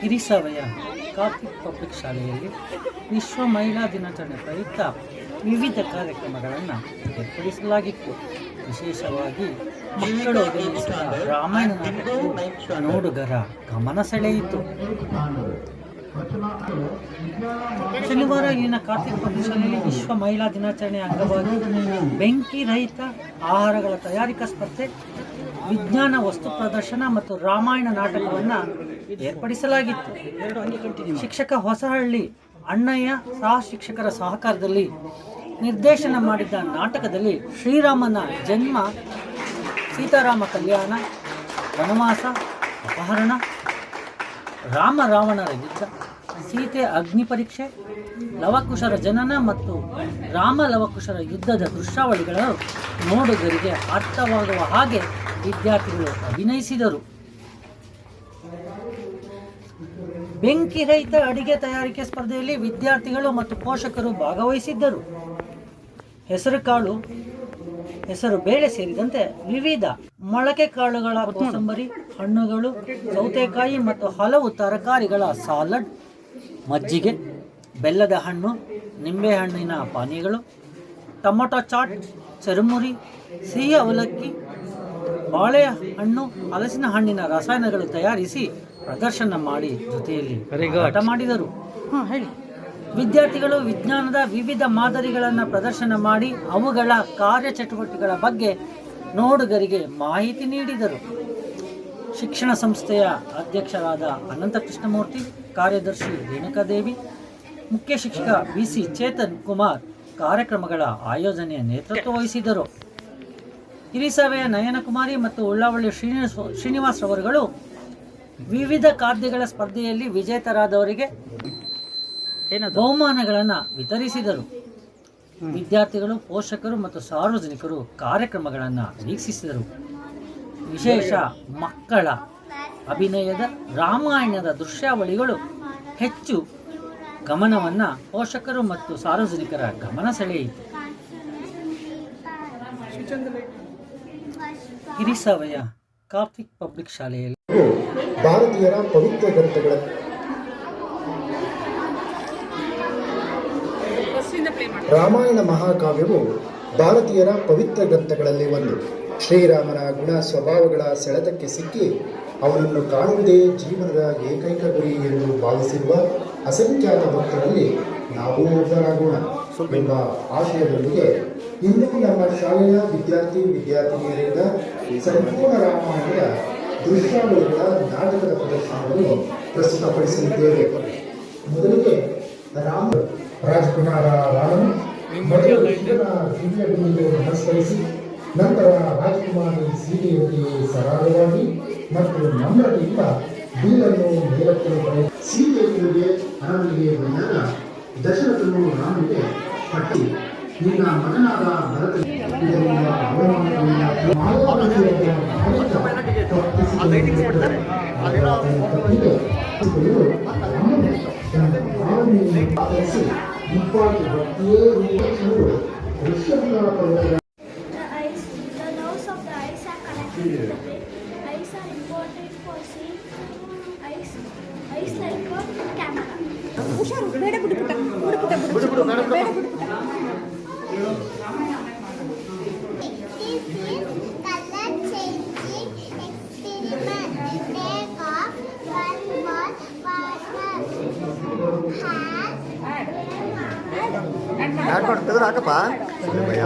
ಹಿರಿಸವಯ Karthik public ಶಾಲೆಯಲ್ಲಿ ವಿಶ್ವ ಮಹಿಳಾ ದಿನಾಚರಣೆ ಪ್ರಯುಕ್ತ ವಿವಿಧ ಕಾರ್ಯಕ್ರಮಗಳನ್ನು ಏರ್ಪಡಿಸಲಾಗಿತ್ತು. ವಿಶೇಷವಾಗಿ ಮಕ್ಕಳು ರಾಮಾಯಣ ನೋಡುಗರ ಗಮನ ಸೆಳೆಯಿತು. ಶನಿವಾರ ಇಲ್ಲಿನ ಕಾರ್ತಿಕ ಪ್ರದೇಶದಲ್ಲಿ ವಿಶ್ವ ಮಹಿಳಾ ದಿನಾಚರಣೆ ಅಂಗವಾಗಿ ಬೆಂಕಿ ರಹಿತ ಆಹಾರಗಳ ತಯಾರಿಕಾ ಸ್ಪರ್ಧೆ, ವಿಜ್ಞಾನ ವಸ್ತು ಪ್ರದರ್ಶನ ಮತ್ತು ರಾಮಾಯಣ ನಾಟಕವನ್ನು ಏರ್ಪಡಿಸಲಾಗಿತ್ತು. ಶಿಕ್ಷಕ ಹೊಸಹಳ್ಳಿ ಅಣ್ಣಯ್ಯ ಸಹ ಶಿಕ್ಷಕರ ಸಹಕಾರದಲ್ಲಿ ನಿರ್ದೇಶನ ಮಾಡಿದ್ದ ನಾಟಕದಲ್ಲಿ ಶ್ರೀರಾಮನ ಜನ್ಮ, ಸೀತಾರಾಮ ಕಲ್ಯಾಣ, ವನವಾಸ, ಅಪಹರಣ ರಾಮ ರಾವಣರ ಯುದ್ಧ ಸೀತೆ ಅಗ್ನಿ ಪರೀಕ್ಷೆ, ಲವಕುಶರ ಜನನ ಮತ್ತು ರಾಮ ಲವಕುಶರ ಯುದ್ಧದ ದೃಶ್ಯಾವಳಿಗಳನ್ನು ನೋಡುಗರಿಗೆ ಅರ್ಥವಾಗುವ ಹಾಗೆ ವಿದ್ಯಾರ್ಥಿಗಳು ಅಭಿನಯಿಸಿದರು. ಬೆಂಕಿ ರಹಿತ ಅಡಿಗೆ ತಯಾರಿಕೆ ಸ್ಪರ್ಧೆಯಲ್ಲಿ ವಿದ್ಯಾರ್ಥಿಗಳು ಮತ್ತು ಪೋಷಕರು ಭಾಗವಹಿಸಿದ್ದರು. ಹೆಸರುಕಾಳು ಹೆಸರು ಬೇಳೆ ಸೇರಿದಂತೆ ವಿವಿಧ ಮೊಳಕೆ ಕಾಳುಗಳ ಕೋಸಂಬರಿ ಹಣ್ಣುಗಳು ಸೌತೆಕಾಯಿ ಮತ್ತು ಹಲವು ತರಕಾರಿಗಳ ಸಾಲಡ್ ಮಜ್ಜಿಗೆ ಬೆಲ್ಲದ ಹಣ್ಣು ನಿಂಬೆಹಣ್ಣಿನ ಪಾನೀಯಗಳು ಟೊಮೊಟೊ ಚಾಟ್ ಚರುಮುರಿ ಸಿಹಿ ಅವಲಕ್ಕಿ ಬಾಳೆಹಣ್ಣು ಹಲಸಿನ ಹಣ್ಣಿನ ರಸಾಯನಗಳು ತಯಾರಿಸಿ ಪ್ರದರ್ಶನ ಮಾಡಿ ಜೊತೆಯಲ್ಲಿ ಮಾಡಿದರು. ಹಾಂ ಹೇಳಿ. ವಿದ್ಯಾರ್ಥಿಗಳು ವಿಜ್ಞಾನದ ವಿವಿಧ ಮಾದರಿಗಳನ್ನು ಪ್ರದರ್ಶನ ಮಾಡಿ ಅವುಗಳ ಕಾರ್ಯಚಟುವಟಿಕೆಗಳ ಬಗ್ಗೆ ನೋಡುಗರಿಗೆ ಮಾಹಿತಿ ನೀಡಿದರು. ಶಿಕ್ಷಣ ಸಂಸ್ಥೆಯ ಅಧ್ಯಕ್ಷರಾದ ಅನಂತ ಕೃಷ್ಣಮೂರ್ತಿ ಕಾರ್ಯದರ್ಶಿ ರೇಣುಕಾದೇವಿ, ಮುಖ್ಯ ಶಿಕ್ಷಕ ಬಿ ಸಿ ಚೇತನ್ ಕುಮಾರ್ ಕಾರ್ಯಕ್ರಮಗಳ ಆಯೋಜನೆಯ ನೇತೃತ್ವ ವಹಿಸಿದರು. ಹಿರಿಸಭೆಯ ನಯನಕುಮಾರಿ ಮತ್ತು ಉಳ್ಳಾವಳ್ಳಿ ಶ್ರೀನಿವಾಸ್ ಶ್ರೀನಿವಾಸ್ ಅವರುಗಳು ವಿವಿಧ ಖಾದ್ಯಗಳ ಸ್ಪರ್ಧೆಯಲ್ಲಿ ವಿಜೇತರಾದವರಿಗೆ ಬಹುಮಾನಗಳನ್ನು ವಿತರಿಸಿದರು. ವಿದ್ಯಾರ್ಥಿಗಳು ಪೋಷಕರು ಮತ್ತು ಸಾರ್ವಜನಿಕರು ಕಾರ್ಯಕ್ರಮಗಳನ್ನು ವೀಕ್ಷಿಸಿದರು. ವಿಶೇಷ ಮಕ್ಕಳ ಅಭಿನಯದ ರಾಮಾಯಣದ ದೃಶ್ಯಾವಳಿಗಳು ಹೆಚ್ಚು ಗಮನವನ್ನು ಪೋಷಕರು ಮತ್ತು ಸಾರ್ವಜನಿಕರ ಗಮನ ಸೆಳೆಯಿತು. ಹಿರಿಸವಯ ಕಾರ್ತಿಕ್ ಪಬ್ಲಿಕ್ ಶಾಲೆಯಲ್ಲಿ ಭಾರತೀಯರ ಪವಿತ್ರ ಗ್ರಂಥಗಳ ರಾಮಾಯಣ ಮಹಾಕಾವ್ಯವು ಭಾರತೀಯರ ಪವಿತ್ರ ಗ್ರಂಥಗಳಲ್ಲಿ ಒಂದು. ಶ್ರೀರಾಮನ ಗುಣ ಸ್ವಭಾವಗಳ ಸೆಳೆತಕ್ಕೆ ಸಿಕ್ಕಿ ಅವನನ್ನು ಕಾಣುವುದೇ ಜೀವನದ ಏಕೈಕ ಗುರಿ ಎಂದು ಭಾವಿಸಿರುವ ಅಸಂಖ್ಯಾತ ಭಕ್ತರಲ್ಲಿ ನಾವು ಒಬ್ಬರಾಗೋಣ ಎಂಬ ಆಶಯದೊಂದಿಗೆ ಇಂದು ನಮ್ಮ ಶಾಲೆಯ ವಿದ್ಯಾರ್ಥಿ ವಿದ್ಯಾರ್ಥಿನಿಯರಿಂದ ಸಂಪೂರ್ಣ ರಾಮಾಯಣದ ದೃಶ್ಯಾವಳಿಗಳ ನಾಟಕದ ಪ್ರದರ್ಶನವನ್ನು ಪ್ರಸ್ತುತಪಡಿಸಲಿದ್ದೇವೆ. ಮೊದಲಿಗೆ ರಾಮ ರಾಜಕುಮಾರ ರಾಮನು ಮೊದಲು ನಂತರ ರಾಜಕುಮಾರಿ ಸೀತೆಯೊಂದಿಗೆ ಸರಾಗವಾಗಿ ಮತ್ತು ನಮ್ರತೆಯಿಂದ ಬೀರನ್ನು ಮೇಲಕ್ಕೆ ಸೀತೆಯೊಂದಿಗೆ ಅರಮನೆಗೆ ಬಂದಾಗ ದಶರಥನು ರಾಮನಿಗೆ ಪಟ್ಟಿ ನಿನ್ನ ಮಗನಾದ ಭರತ ಇದರಿಂದ ಮಾನವತೆಯ equality, but here we are true. Restriction of the eyes, the nerves of the eyes are connected yeah. to the brain. Eyes are important for seeing eyes, eyes like a camera. ಯಾಕೆ ಮಾಡ್ತಿದ್ರೆ ಹಾಕಪ್ಪ ಭಯ